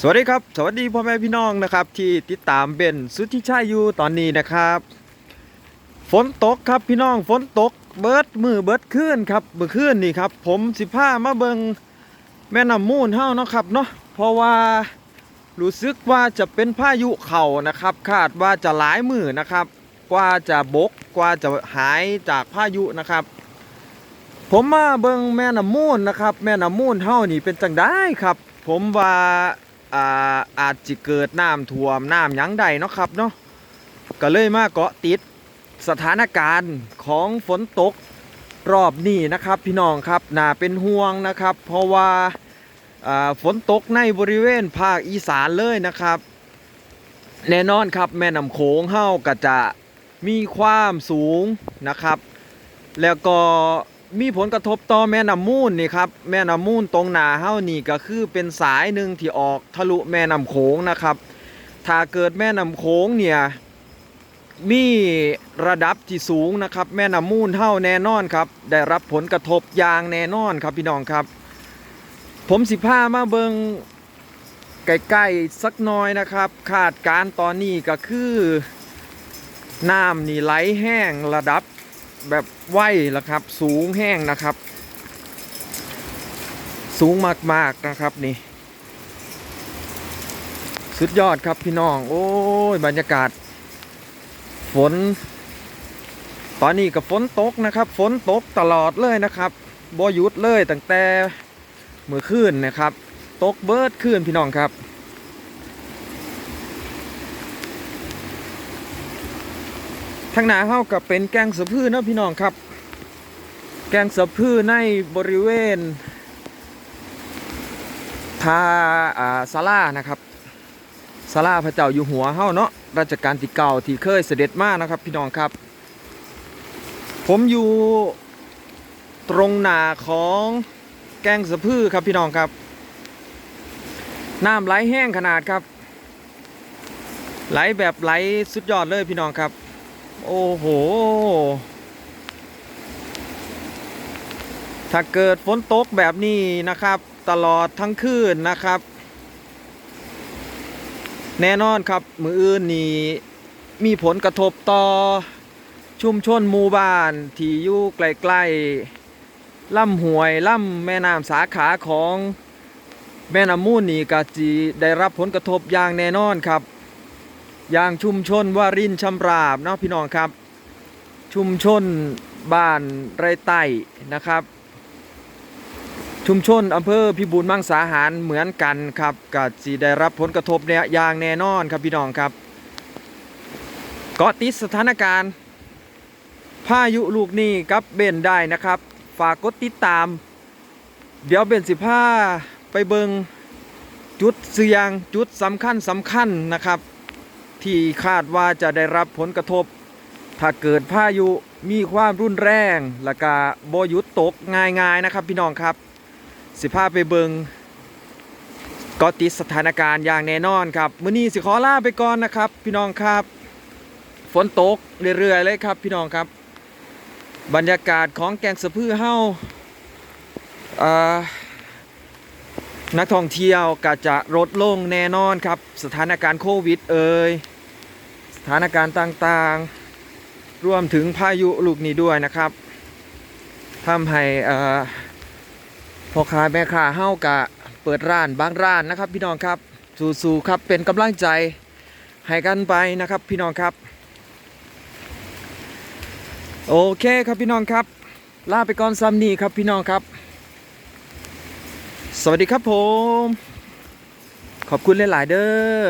สวัสดีครับ สวัสดีพ่อแม่พี่น้องนะครับที่ติดตามเบนสุทธิชัยอยู่ตอนนี้นะครับ ฝนตกครับพี่น้องฝนตกเบิดมือเบิดขึ้นครับเมื่อคืนนี่ครับ ผมสิผ้ามาเบิงแม่น้ำมูลเฮาเนาะครับเนาะเพราะว่ารู้สึกว่าจะเป็นพายุเข่านะครับ คาดว่าจะหลายมือนะครับ กว่าจะบกกว่าจะหายจากพายุนะครับ ผมมาเบิงแม่น้ำมูลนะครับ แม่น้ำมูลเฮานี่เป็นจังได้ครับ ผมว่า อ่าอาจจะเกิดน้ำท่วมน้ำหยังใดเนาะครับเนาะก็เลยมาเกาะติดสถานการณ์ของฝนตกรอบนี้นะครับ พี่น้องครับน่าเป็นห่วงนะครับ เพราะว่าาฝนตกในบริเวณภาคอีสานเลยนะครับ แน่นอนครับแม่น้ำโขงเฮาก็จะมีความสูงนะครับ แล้วก็ มีผลกระทบต่อแม่น้ำมูลนี่ครับแม่น้ำมูลตรงหนาเฮานี่ก็คือเป็นสายหนึ่งที่ออกทะลุแม่น้ำโขงนะครับ ถ้าเกิดแม่น้ำโขงเนี่ยมีระดับที่สูงนะครับ แม่น้ำมูลเท่าแน่นอนครับ ได้รับผลกระทบอย่างแน่นอนครับพี่น้องครับ ผมสิพามาเบิงใกล้ๆสักน้อยนะครับ คาดการณ์ตอนนี้ก็คือน้ำนี่ไหลแห้งระดับ แบบไหวละครับ สูงแห้งนะครับ สูงมากๆนะครับนี่ สุดยอดครับพี่น้อง โอ้ยบรรยากาศ ฝน ตอนนี้กับฝนตกนะครับ ฝนตกตลอดเลยนะครับบ่หยุดเลยตั้งแต่เมื่อคืนนะครับ ตกเบิดคืนพี่น้องครับ ทางหน้าเฮากับเป็นแกงสะพือเนาะพี่น้องครับ แกงสะพือในบริเวณทาอ่าศาลานะครับศาลาพระเจ้าอยู่หัวเฮาเนาะราชการที่เก่าที่เคยเสด็จมานะครับ พี่น้องครับ ผมอยู่ตรงหน้าของแกงสะพือครับพี่น้องครับน้ำไหลแห้งขนาดครับ ไหลแบบไหลสุดยอดเลยพี่น้องครับ โอ้โห ถ้าเกิดฝนตกแบบนี้นะครับ ตลอดทั้งคืนนะครับ แน่นอนครับ มืออื่นนี่มีผลกระทบต่อชุมชนหมู่บ้านที่อยู่ใกล้ๆล่ำห้วยล่ำแม่น้ำสาขาของแม่น้ำมูลนี่ก็จีได้รับผลกระทบอย่างแน่นอนครับ อย่างชุมชนวารินชำราบเนาะพี่น้องครับ ชุมชนบ้านไรไต้นะครับ ชุมชนอำเภอพิบูลมังสาหารเหมือนกันครับก็จีได้รับผลกระทบเนี่ยอย่างแน่นอนครับพี่น้องครับเกาะติดสถานการณ์พายุลูกนี้กับเบนได้นะครับ ฝากกดติดตาม เดี๋ยวเบนสิผ้าไปเบิงจุดเสียงจุดสำคัญสำคัญนะครับ ที่คาดว่าจะได้รับผลกระทบ ถ้าเกิดพายุมีความรุนแรงและก็บยุดตกง่ายๆนะครับ พี่น้องครับ สิพาไปเบิงก็ติดสถานการณ์อย่างแน่นอนครับมื้อนี้สิขอลาไปก่อนนะครับ พี่น้องครับ ฝนตกเรื่อยๆเลยครับ พี่น้องครับ บรรยากาศของแกงสะพือเฮาอ่า นักท่องเที่ยวก็จะลดลงแน่นอนครับ สถานการณ์โควิดเอ่ยสถานการณ์ต่างๆ รวมถึงพายุลูกนี้ด้วยนะครับทำให้อ่พ่อค้าแม่ค้าเฮ้ากะเปิดร้านบางร้านนะครับ พี่น้องครับสู้ๆครับเป็นกำลังใจให้กันไปนะครับ พี่น้องครับ โอเคครับพี่น้องครับ ลาไปก่อนซ้ำนี้ครับพี่น้องครับ สวัสดีครับผม ขอบคุณหลาย ๆ เด้อ